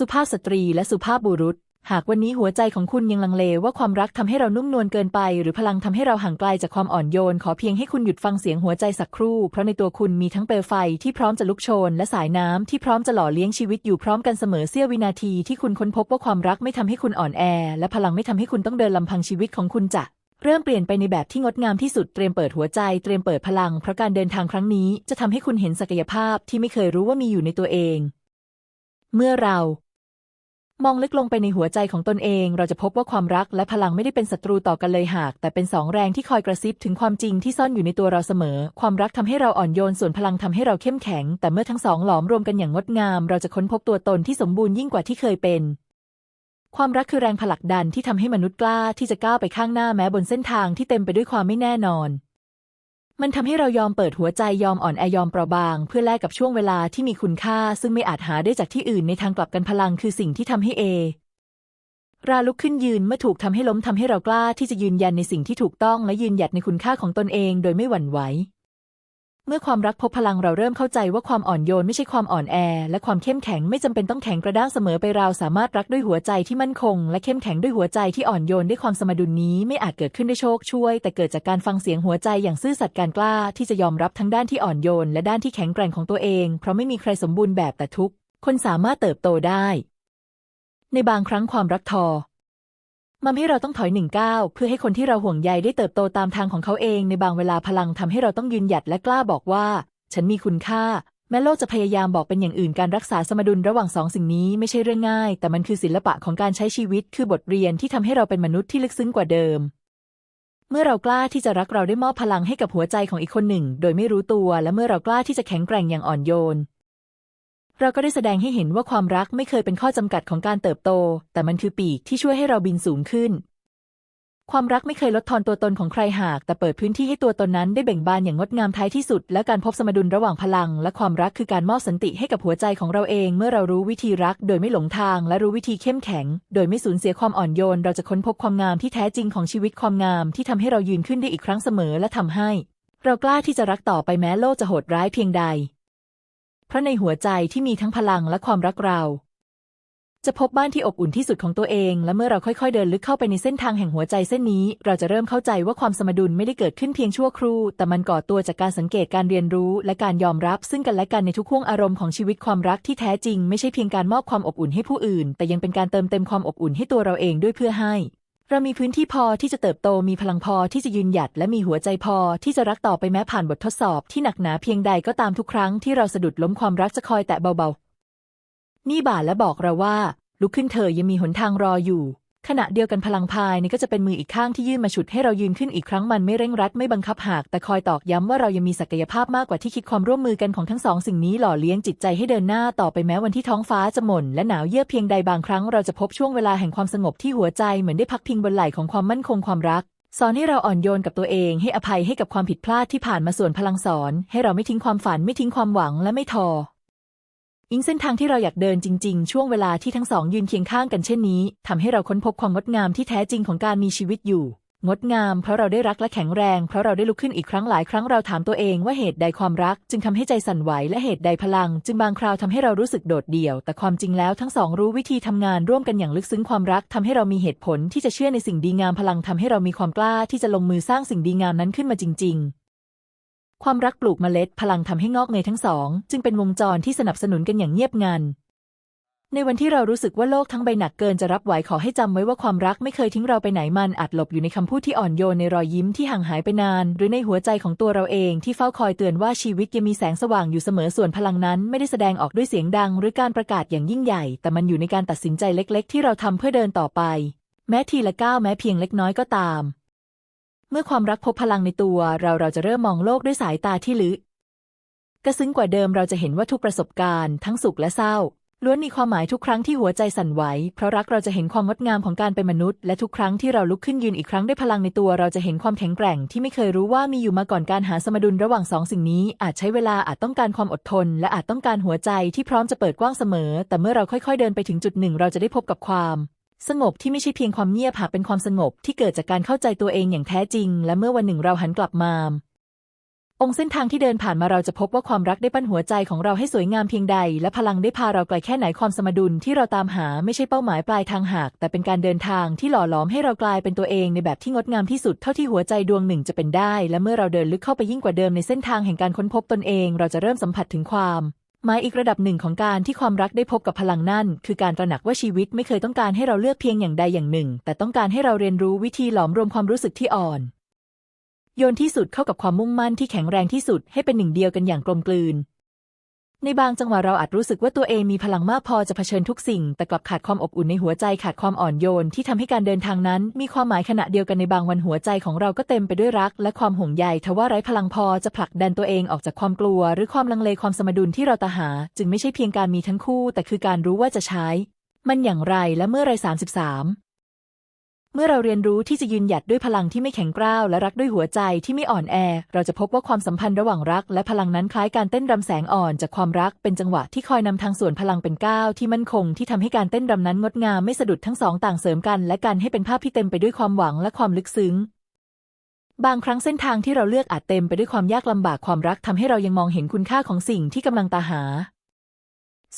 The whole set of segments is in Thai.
สุภาพสตรีและสุภาพบุรุษ หากวันนี้หัวใจของคุณยังลังเลว่าความรักทำให้เรานุ่มนวลเกินไป หรือพลังทำให้เราห่างไกลจากความอ่อนโยน ขอเพียงให้คุณหยุดฟังเสียงหัวใจสักครู่ เพราะในตัวคุณมีทั้งเปลวไฟที่พร้อมจะลุกโชน และสายน้ำที่พร้อมจะหล่อเลี้ยงชีวิตอยู่พร้อมกันเสมอเสี้ยววินาทีที่คุณค้นพบว่าความรักไม่ทำให้คุณอ่อนแอ และพลังไม่ทำให้คุณต้องเดินลำพังชีวิตของคุณจะเริ่มเปลี่ยนไปในแบบที่งดงามที่สุดเตรียมเปิดหัวใจเตรียมเปิดพลัง เพราะการเดินทางครั้งนี้จะทำให้คุณเห็นศักยภาพที่ไม่เคยรู้ว่ามีอยู่ในตัวเอง เมื่อเรา มองลึกลงไปในหัวใจของตนเอง เราจะพบว่าความรักและพลังไม่ได้เป็นศัตรูต่อกันเลยหาก แต่เป็นสองแรงที่คอยกระซิบถึงความจริงที่ซ่อนอยู่ในตัวเราเสมอ ความรักทำให้เราอ่อนโยนส่วนพลังทำให้เราเข้มแข็ง แต่เมื่อทั้งสองหลอมรวมกันอย่างงดงาม เราจะค้นพบตัวตนที่สมบูรณ์ยิ่งกว่าที่เคยเป็นความรักคือแรงผลักดันที่ทำให้มนุษย์กล้าที่จะก้าวไปข้างหน้าแม้บนเส้นทางที่เต็มไปด้วยความไม่แน่นอน มันทำให้เรายอมเปิดหัวใจยอมอ่อนแอยอมเปราะบาง เพื่อแลกกับช่วงเวลาที่มีคุณค่า ซึ่งไม่อาจหาได้จากที่อื่นในทางกลับกันพลังคือสิ่งที่ทำให้เอ ราลุกขึ้นยืนเมื่อถูกทำให้ล้มทำให้เรากล้าที่จะยืนยันในสิ่งที่ถูกต้องและยืนหยัดในคุณค่าของตนเอง โดยไม่หวั่นไหว มื่อความรักพบพลังเราเริ่มเข้าใจว่าความอ่อนโยนไม่ใช่ความอ่อนแอ และความเข้มแข็งไม่จำเป็นต้องแข็งกระด้างเสมอไปเราสามารถรักด้วยหัวใจที่มั่นคง และเข้มแข็งด้วยหัวใจที่อ่อนโยนด้วยความสมดุลนี้ไม่อาจเกิดขึ้นด้วยโชคช่วย แต่เกิดจากการฟังเสียงหัวใจอย่างซื่อสัตย์การกล้า ที่จะยอมรับทั้งด้านที่อ่อนโยน และด้านที่แข็งแกร่งของตัวเอง เพราะไม่มีใครสมบูรณ์แบบแต่ทุกคนสามารถเติบโตได้ ในบางครั้งความรักทอ มันให้เราต้องถอยหนึ่งก้าวเพื่อให้คนที่เราห่วงใยได้เติบโตตามทางของเขาเองในบางเวลาพลังทำให้เราต้องยืนหยัดและกล้าบอกว่า ฉันมีคุณค่า แม้โลกจะพยายามบอกเป็นอย่างอื่นการรักษาสมดุลระหว่างสองสิ่งนี้ไม่ใช่เรื่องง่าย แต่มันคือศิลปะของการใช้ชีวิตคือบทเรียนที่ทำให้เราเป็นมนุษย์ที่ลึกซึ้งกว่าเดิม เมื่อเรากล้าที่จะรักเราได้มอบพลังให้กับหัวใจของอีกคนหนึ่ง โดยไม่รู้ตัว และเมื่อเรากล้าที่จะแข็งแกร่งอย่างอ่อนโยน เราก็ได้แสดงให้เห็นว่าความรักไม่เคยเป็นข้อจำกัดของการเติบโต แต่มันคือปีกที่ช่วยให้เราบินสูงขึ้น ความรักไม่เคยลดทอนตัวตนของใครหาก แต่เปิดพื้นที่ให้ตัวตนนั้นได้เบ่งบานอย่างงดงามท้ายที่สุด และการพบสมดุลระหว่างพลัง และความรักคือการมอบสันติให้กับหัวใจของเราเอง เมื่อเรารู้วิธีรัก โดยไม่หลงทาง และรู้วิธีเข้มแข็ง โดยไม่สูญเสียความอ่อนโยน เราจะค้นพบความงามที่แท้จริงของชีวิตความงาม ที่ทำให้เรายืนขึ้นได้อีกครั้งเสมอ และทำให้ เรากล้าที่จะรักต่อไปแม้โลกจะโหดร้ายเพียงใด เพราะในหัวใจที่มีทั้งพลังและความรักเรา จะพบบ้านที่อบอุ่นที่สุดของตัวเอง และเมื่อเราค่อยๆ เดินลึกเข้าไปในเส้นทางแห่งหัวใจเส้นนี้ เราจะเริ่มเข้าใจว่าความสมดุลไม่ได้เกิดขึ้นเพียงชั่วครู่ แต่มันก่อตัวจากการสังเกตการเรียนรู้ และการยอมรับ ซึ่งกันและกันในทุกห่วงอารมณ์ของชีวิตความรักที่แท้จริง ไม่ใช่เพียงการมอบความอบอุ่นให้ผู้อื่น แต่ยังเป็นการเติมเต็มความอบอุ่นให้ตัวเราเองด้วยเพื่อให้ เรามีพื้นที่พอที่จะเติบโตมีพลังพอที่จะยืนหยัดและมีหัวใจพอที่จะรักต่อไปแม้ผ่านบททดสอบที่หนักหนาเพียงใดก็ตามทุกครั้งที่เราสะดุดล้มความรักจะคอยแตะเบาๆ นี่บ่าและบอกเราว่า ลุกขึ้นเธอยังมีหนทางรออยู่ ขณะเดียวกันพลังพายนี่ก็จะเป็นมืออีกข้างที่ยื่นมาฉุดให้เรายืนขึ้นอีกครั้งมันไม่เร่งรัดไม่บังคับหาก แต่คอยตอกย้ำว่าเรายังมีศักยภาพมากกว่าที่คิดความร่วมมือกันของทั้งสองสิ่งนี้หล่อเลี้ยงจิตใจให้เดินหน้าต่อไปแม้วันที่ท้องฟ้าจะหม่นและหนาวเยือกเพียงใดบางครั้งเราจะพบช่วงเวลาแห่งความสงบที่หัวใจเหมือนได้พักพิงบนไหล่ของความมั่นคงความรักสอนให้เราอ่อนโยนกับตัวเอง ให้อภัยให้กับความผิดพลาดที่ผ่านมาส่วนพลังสอน ให้เราไม่ทิ้งความฝันไม่ทิ้งความหวังและไม่ทอ อิงเส้นทางที่เราอยากเดินจริง ๆ ช่วงเวลาที่ทั้งสองยืนเคียงข้างกันเช่นนี้ทำให้เราค้นพบความงดงามที่แท้จริงของการมีชีวิตอยู่ งดงามเพราะเราได้รักและแข็งแรง เพราะเราได้ลุกขึ้นอีกครั้งหลายครั้งเราถามตัวเองว่าเหตุใดความรัก จึงทำให้ใจสั่นไหวและเหตุใดพลัง จึงบางคราวทำให้เรารู้สึกโดดเดี่ยว แต่ความจริงแล้วทั้งสองรู้วิธีทำงานร่วมกันอย่างลึกซึ้งความรักทำให้เรามีเหตุผลที่จะเชื่อในสิ่งดีงามพลังทำให้เรามีความกล้าที่จะลงมือสร้างสิ่งดีงามนั้นขึ้นมาจริง ๆ ความรักปลูกเมล็ดพลังทำให้งอกเงยทั้งสอง จึงเป็นวงจรที่สนับสนุนกันอย่างเงียบงัน ในวันที่เรารู้สึกว่าโลกทั้งใบหนักเกินจะรับไหวขอให้จำไว้ว่าความรักไม่เคยทิ้งเราไปไหนมันอาจหลบอยู่ในคำพูดที่อ่อนโยนในรอยยิ้มที่ห่างหายไปนาน หรือในหัวใจของตัวเราเองที่เฝ้าคอยเตือนว่าชีวิตยังมีแสงสว่างอยู่เสมอส่วนพลังนั้นไม่ได้แสดงออกด้วยเสียงดัง หรือการประกาศอย่างยิ่งใหญ่ แต่มันอยู่ในการตัดสินใจเล็ก ๆ ที่เราทำเพื่อเดินต่อไป แม้ทีละก้าวแม้เพียงเล็กน้อยก็ตาม เมื่อความรักพบพลังในตัว เราเราจะเริ่มมองโลกด้วยสายตาที่ลึกกระซึ้งกว่าเดิมเราจะเห็นว่าทุกประสบการณ์ทั้งสุขและเศร้าล้วนมีความหมายทุกครั้งที่หัวใจสั่นไหว เพราะรักเราจะเห็นความงดงามของการเป็นมนุษย์ และทุกครั้งที่เราลุกขึ้นยืนอีกครั้งด้วยพลังในตัว เราจะเห็นความแข็งแกร่งที่ไม่เคยรู้ว่ามีอยู่มาก่อนการหาสมดุลระหว่างสองสิ่งนี้ อาจใช้เวลาอาจต้องการความอดทน และอาจต้องการหัวใจที่พร้อมจะเปิดกว้างเสมอ แต่เมื่อเราค่อยๆเดินไปถึงจุดหนึ่ง เราจะได้พบกับความ สงบที่ไม่ใช่เพียงความเงียบหากเป็นความสงบที่เกิดจากการเข้าใจตัวเองอย่างแท้จริง และเมื่อวันหนึ่งเราหันกลับมา องค์เส้นทางที่เดินผ่านมาเราจะพบว่าความรักได้ปั้นหัวใจของเราให้สวยงามเพียงใด และพลังได้พาเราไกลแค่ไหนความสมดุลที่เราตามหาไม่ใช่เป้าหมายปลายทางหาก แต่เป็นการเดินทางที่หล่อหลอมให้เรากลายเป็นตัวเองในแบบที่งดงามที่สุดเท่าที่หัวใจดวงหนึ่งจะเป็นได้ และเมื่อเราเดินลึกเข้าไปยิ่งกว่าเดิมในเส้นทางแห่งการค้นพบตนเอง เราจะเริ่มสัมผัสถึงความ หมายอีกระดับหนึ่งของการที่ความรักได้พบกับพลังนั่น คือการตระหนักว่าชีวิตไม่เคยต้องการให้เราเลือกเพียงอย่างใดอย่างหนึ่ง แต่ต้องการให้เราเรียนรู้วิธีหลอมรวมความรู้สึกที่อ่อน โยนที่สุดเข้ากับความมุ่งมั่นที่แข็งแรงที่สุดให้เป็นหนึ่งเดียวกันอย่างกลมกลืน ในบางจังหวะเราอาจรู้สึกว่าตัวเองมีพลังมากพอจะเผชิญทุกสิ่ง แต่กลับขาดความอบอุ่นในหัวใจขาดความอ่อนโยน ที่ทำให้การเดินทางนั้น มีความหมายขณะเดียวกันในบางวันหัวใจของเราก็เต็มไปด้วยรัก และความห่วงใยทว่าไร้พลังพอจะผลักดันตัวเองออกจากความกลัว หรือความลังเลความสมดุลที่เราตาหา จึงไม่ใช่เพียงการมีทั้งคู่ แต่คือการรู้ว่าจะใช้ มันอย่างไรและเมื่อไร33 เมื่อเราเรียนรู้ที่จะยืนหยัดด้วยพลังที่ไม่แข็งกร้าวและรักด้วยหัวใจที่ไม่อ่อนแอ เราจะพบว่าความสัมพันธ์ระหว่างรัก และพลังนั้นคล้ายการเต้นรำแสงอ่อนจากความรักเป็นจังหวะที่คอยนำทางส่วนพลังเป็นก้าวที่มั่นคงที่ทำให้การเต้นรำนั้นงดงามไม่สะดุดทั้งสองต่างเสริมกัน และกันให้เป็นภาพที่เต็มไปด้วยความหวังและความลึกซึ้งบางครั้งเส้นทางที่เราเลือกอาจเต็มไปด้วยความยากลำบากความรักทำให้เรายังมองเห็นคุณค่าของสิ่งที่กำลังตาหา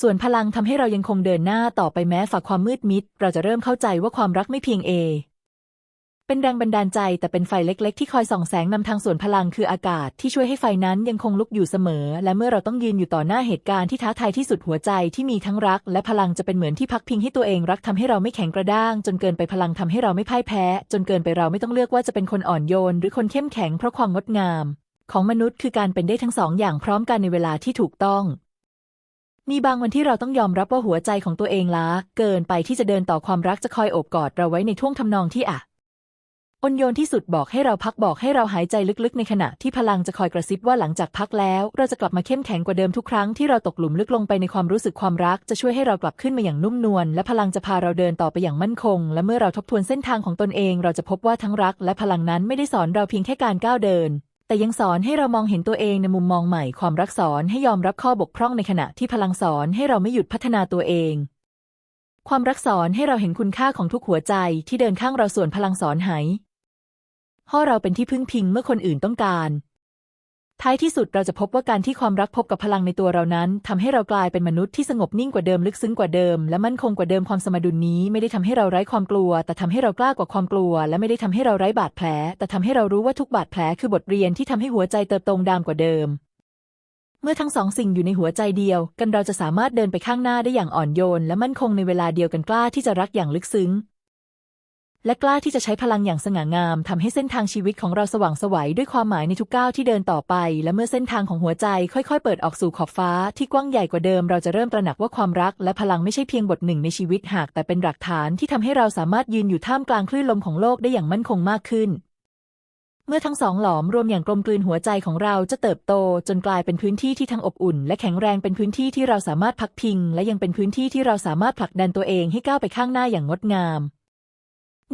ส่วนพลังทำให้เรายังคงเดินหน้าต่อไปแม้ฝ่าความมืดมิด เราจะเริ่มเข้าใจว่าความรักไม่เพียงเอ เป็นแรงบันดาลใจแต่เป็นไฟเล็ก ๆ ที่คอยส่องแสงนำทางส่วนพลังคืออากาศที่ช่วยให้ไฟนั้นยังคงลุกอยู่เสมอ และเมื่อเราต้องยืนอยู่ต่อหน้าเหตุการณ์ที่ท้าทายที่สุดหัวใจที่มีทั้งรัก และพลังจะเป็นเหมือนที่พักพิงให้ตัวเองรักทำให้เราไม่แข็งกระด้าง จนเกินไปพลังทำให้เราไม่พ่ายแพ้ จนเกินไปเราไม่ต้องเลือกว่าจะเป็นคนอ่อนโยน หรือคนเข้มแข็งเพราะความงดงาม ของมนุษย์คือการเป็นได้ทั้งสองอย่างพร้อมกันในเวลาที่ถูกต้อง มีบางวันที่เราต้องยอมรับว่าหัวใจของตัวเองล้า เกินไปที่จะเดินต่อความรักจะคอยโอบกอดเราไว้ในท่วงทำนองที่อะอ่อนโยนที่สุดบอกให้เราพักบอกให้เราหายใจลึกๆ ในขณะที่พลังจะคอยกระซิบว่าหลังจากพักแล้ว เราจะกลับมาเข้มแข็งกว่าเดิมทุกครั้งที่เราตกหลุมลึกลงไปในความรู้สึกความรักจะช่วยให้เรากลับขึ้นมาอย่างนุ่มนวลและพลังจะพาเราเดินต่อไปอย่างมั่นคง และเมื่อเราทบทวนเส้นทางของตนเอง เราจะพบว่าทั้งรัก และพลังนั้นไม่ได้สอนเราเพียงแค่การก้าวเดิน แต่ยังสอนให้เรามองเห็นตัวเองในมุมมองใหม่ ความรักสอนให้ยอมรับข้อบกพร่องในขณะที่พลังสอนให้เราไม่หยุดพัฒนาตัวเอง ความรักสอนให้เราเห็นคุณค่าของทุกหัวใจที่เดินข้างเราส่วนพลังสอนหายพ่อเราเป็นที่พึ่งพิงเมื่อคนอื่นต้องการ ท้ายที่สุดเราจะพบว่าการที่ความรักพบกับพลังในตัวเรานั้นทำให้เรากลายเป็นมนุษย์ที่สงบนิ่งกว่าเดิมลึกซึ้งกว่าเดิม และมั่นคงกว่าเดิมความสมดุลนี้ไม่ได้ทำให้เราไร้ความกลัว แต่ทำให้เรากล้ากว่าความกลัว และไม่ได้ทำให้เราไร้บาดแผล แต่ทำให้เรารู้ว่าทุกบาดแผลคือบทเรียนที่ทำให้หัวใจเติบโตงดามกว่าเดิม เมื่อทั้งสองสิ่งอยู่ในหัวใจเดียว กันเราจะสามารถเดินไปข้างหน้าได้อย่างอ่อนโยน และมั่นคงในเวลาเดียวกันกล้าที่จะรักอย่างลึกซึ้ง และกล้าที่จะใช้พลังอย่างสง่างามทำให้เส้นทางชีวิตของเราสว่างไสวัยด้วยความหมายในทุกก้าวที่เดินต่อไป และเมื่อเส้นทางของหัวใจค่อยๆ เปิดออกสู่ขอบฟ้าที่กว้างใหญ่กว่าเดิม เราจะเริ่มตระหนักว่าความรัก และพลังไม่ใช่เพียงบทหนึ่งในชีวิตหาก แต่เป็นหลักฐานที่ทำให้เราสามารถยืนอยู่ท่ามกลางคลื่นลมของโลกได้อย่างมั่นคงมากขึ้นเมื่อทั้งสองหลอมรวมอย่างกลมกลืนหัวใจของเราจะเติบโต จนกลายเป็นพื้นที่ที่ทั้งอบอุ่น และแข็งแรงเป็นพื้นที่ที่เราสามารถพักพิง และยังเป็นพื้นที่ที่เราสามารถผลักดันตัวเองให้ก้าวไปข้างหน้าอย่างงดงาม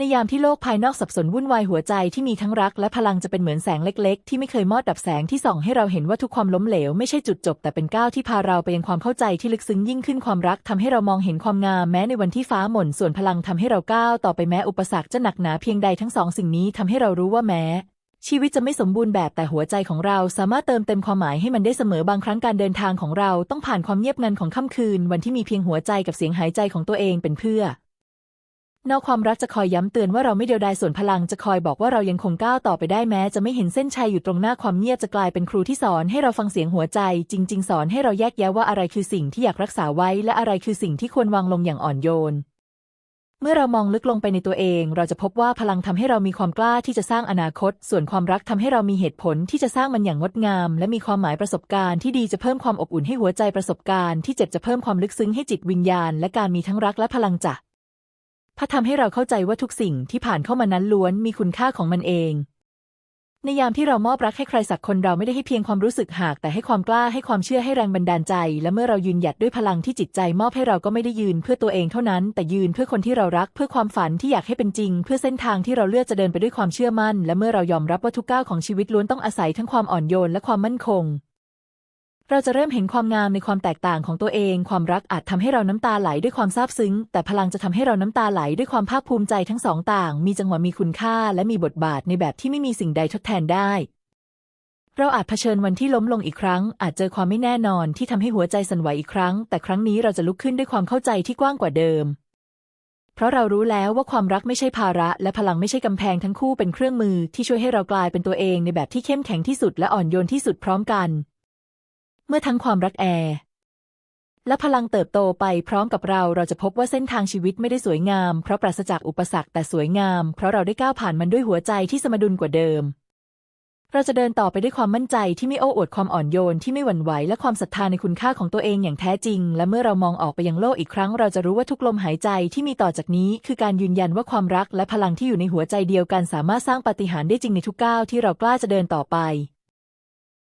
ในยามที่โลกภายนอกสับสนวุ่นวายหัวใจที่มีทั้งรักและพลังจะเป็นเหมือนแสงเล็ก ๆ ที่ไม่เคยมอดดับแสงที่ส่องให้เราเห็นว่าทุกความล้มเหลวไม่ใช่จุดจบ แต่เป็นก้าวที่พาเราไปยังความเข้าใจที่ลึกซึ้งยิ่งขึ้นความรักทำให้เรามองเห็นความงามแม้ในวันที่ฟ้าหม่นส่วนพลังทำให้เราก้าวต่อไปแม้อุปสรรคจะหนักหนาเพียงใดทั้งสองสิ่งนี้ทำให้เรารู้ว่าแม้ชีวิตจะไม่สมบูรณ์แบบแต่หัวใจของเราสามารถเติมเต็มความหมายให้มันได้เสมอบางครั้งการเดินทางของเราต้องผ่านความเงียบงันของค่ำคืน วันที่มีเพียงหัวใจกับเสียงหายใจของตัวเองเป็นเพื่อ นอกความรักจะคอยย้ำเตือนว่าเราไม่เดียวดายส่วนพลังจะคอยบอกว่าเรายังคงก้าวต่อไปได้แม้ จะไม่เห็นเส้นชัยอยู่ตรงหน้าความเงียบจะกลายเป็นครูที่สอนให้เราฟังเสียงหัวใจ จริง ๆ สอนให้เราแยกแยะว่าอะไรคือสิ่งที่อยากรักษาไว้ และอะไรคือสิ่งที่ควรวางลงอย่างอ่อนโยน เมื่อเรามองลึกลงไปในตัวเอง เราจะพบว่าพลังทำให้เรามีความกล้าที่จะสร้างอนาคต ส่วนความรักทำให้เรามีเหตุผลที่จะสร้างมันอย่างงดงาม และมีความหมายประสบการณ์ที่ดีจะเพิ่มความอบอุ่นให้หัวใจประสบการณ์ที่เจ็บจะเพิ่มความลึกซึ้งให้จิตวิญญาณ และการมีทั้งรักและพลังจะ พระทำให้เราเข้าใจว่าทุกสิ่งที่ผ่านเข้ามานั้นล้วนมีคุณค่าของมันเอง ในยามที่เรามอบรักให้ใครสักคนเราไม่ได้ให้เพียงความรู้สึกหาก แต่ให้ความกล้าให้ความเชื่อให้แรงบันดาลใจ และเมื่อเรายืนหยัดด้วยพลังที่จิตใจ มอบให้เราก็ไม่ได้ยืนเพื่อตัวเองเท่านั้น แต่ยืนเพื่อคนที่เรารัก เพื่อความฝันที่อยากให้เป็นจริง เพื่อเส้นทางที่เราเลือกจะเดินไปด้วยความเชื่อมั่น และเมื่อเรายอมรับว่าทุกก้าวของชีวิตล้วนต้องอาศัยทั้งความอ่อนโยนและความมั่นคง เราจะเริ่มเห็นความงามในความแตกต่างของตัวเอง ความรักอาจทำให้เราน้ำตาไหลด้วยความซาบซึ้ง แต่พลังจะทำให้เราน้ำตาไหลด้วยความภาคภูมิใจทั้งสองต่าง มีจังหวะมีคุณค่า และมีบทบาทในแบบที่ไม่มีสิ่งใดทดแทนได้ เราอาจเผชิญวันที่ล้มลงอีกครั้ง อาจเจอความไม่แน่นอนที่ทำให้หัวใจสั่นไหวอีกครั้ง แต่ครั้งนี้เราจะลุกขึ้นด้วยความเข้าใจที่กว้างกว่าเดิมเพราะเรารู้แล้วว่าความรักไม่ใช่ภาระ และพลังไม่ใช่กำแพงทั้งคู่เป็นเครื่องมือที่ช่วยให้เรากลายเป็นตัวเองในแบบที่เข้มแข็งที่สุดและอ่อนโยนที่สุดพร้อมกัน เมื่อทั้งความรักแอร์และพลังเติบโตไปพร้อมกับเราเราจะพบว่าเส้นทางชีวิตไม่ได้สวยงาม เพราะปราศจากอุปสรรคแต่สวยงาม เพราะเราได้ก้าวผ่านมันด้วยหัวใจที่สมดุลกว่าเดิม เราจะเดินต่อไปด้วยความมั่นใจที่ไม่โอ้อวดความอ่อนโยนที่ไม่หวั่นไหวและความศรัทธาในคุณค่าของตัวเองอย่างแท้จริง และเมื่อเรามองออกไปยังโลกอีกครั้ง เราจะรู้ว่าทุกลมหายใจที่มีต่อจากนี้คือการยืนยันว่าความรักและพลังที่อยู่ในหัวใจเดียวกันสามารถสร้างปาฏิหาริย์ได้จริงในทุกก้าวที่เรากล้าจะเดินต่อไป